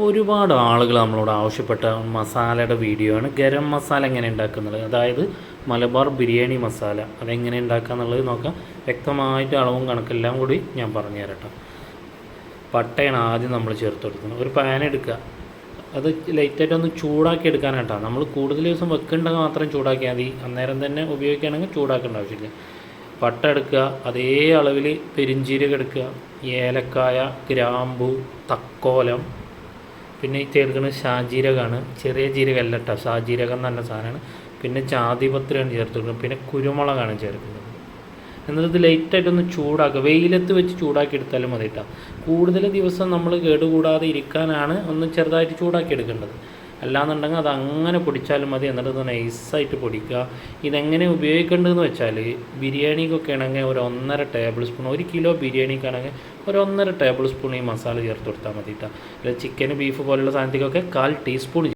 ഒരുപാട് ആളുകൾ നമ്മളോട് ആവശ്യപ്പെട്ട മസാലയുടെ വീഡിയോ ആണ്. ഗരം മസാല എങ്ങനെ ഉണ്ടാക്കുന്നത്? അതായത് മലബാർ ബിരിയാണി മസാല. അതെങ്ങനെ ഉണ്ടാക്കുക എന്നുള്ളത് നോക്കാം. വ്യക്തമായിട്ട് അളവും കണക്കെല്ലാം കൂടി ഞാൻ പറഞ്ഞു തരട്ടെ പട്ടയാണ് ആദ്യം നമ്മൾ ചേർത്ത് കൊടുക്കുന്നത്. ഒരു പാൻ എടുക്കുക. അത് ലൈറ്റായിട്ട് ഒന്ന് ചൂടാക്കി എടുക്കാനായിട്ടാണ് നമ്മൾ കൂടുതൽ ദിവസം വെക്കേണ്ടത് മാത്രം ചൂടാക്കിയാൽ മതി. അന്നേരം തന്നെ ഉപയോഗിക്കുകയാണെങ്കിൽ ചൂടാക്കേണ്ട ആവശ്യമില്ല. പട്ട എടുക്കുക. അതേ അളവിൽ പെരിഞ്ചീരകം എടുക്കുക. ഏലക്കായ ഗ്രാമ്പു തക്കോലം പിന്നെ ഈ ചേർക്കുന്നത് ഷാജീരകമാണ് ചെറിയ ജീരകമല്ല കേട്ടോ ഷാജീരകം എന്ന് പറഞ്ഞ സാധനമാണ്. പിന്നെ ജാതിപത്രിയാണ് ചേർത്ത് കൊടുക്കുന്നത് പിന്നെ കുരുമുളകാണ് ചേർക്കുന്നത്. എന്നിട്ട് ഇത് ലൈറ്റായിട്ടൊന്ന് ചൂടാക്കുക. വെയിലത്ത് വെച്ച് ചൂടാക്കി എടുത്താലും മതി കേട്ടോ കൂടുതൽ ദിവസം നമ്മൾ കേടുകൂടാതെ ഇരിക്കാനാണ് ഒന്ന് ചെറുതായിട്ട് ചൂടാക്കി എടുക്കേണ്ടത്. അല്ലാന്നുണ്ടെങ്കിൽ അത് അങ്ങനെ പൊടിച്ചാലും മതി. എന്നിട്ട് നൈസായിട്ട് പൊടിക്കുക. ഇതെങ്ങനെ ഉപയോഗിക്കേണ്ടതെന്ന് വെച്ചാൽ ബിരിയാണിക്കൊക്കെ ആണെങ്കിൽ ഒരു ഒന്നര ടേബിൾ സ്പൂൺ ഒരു കിലോ ബിരിയാണിക്കാണെങ്കിൽ ഒരു ഒന്നര ടേബിൾ സ്പൂൺ ഈ മസാല ചേർത്ത് കൊടുത്താൽ മതി കേട്ടോ ചിക്കൻ ബീഫ് പോലുള്ള സാധനത്തേക്കൊക്കെ കാൽ ടീസ്പൂൺ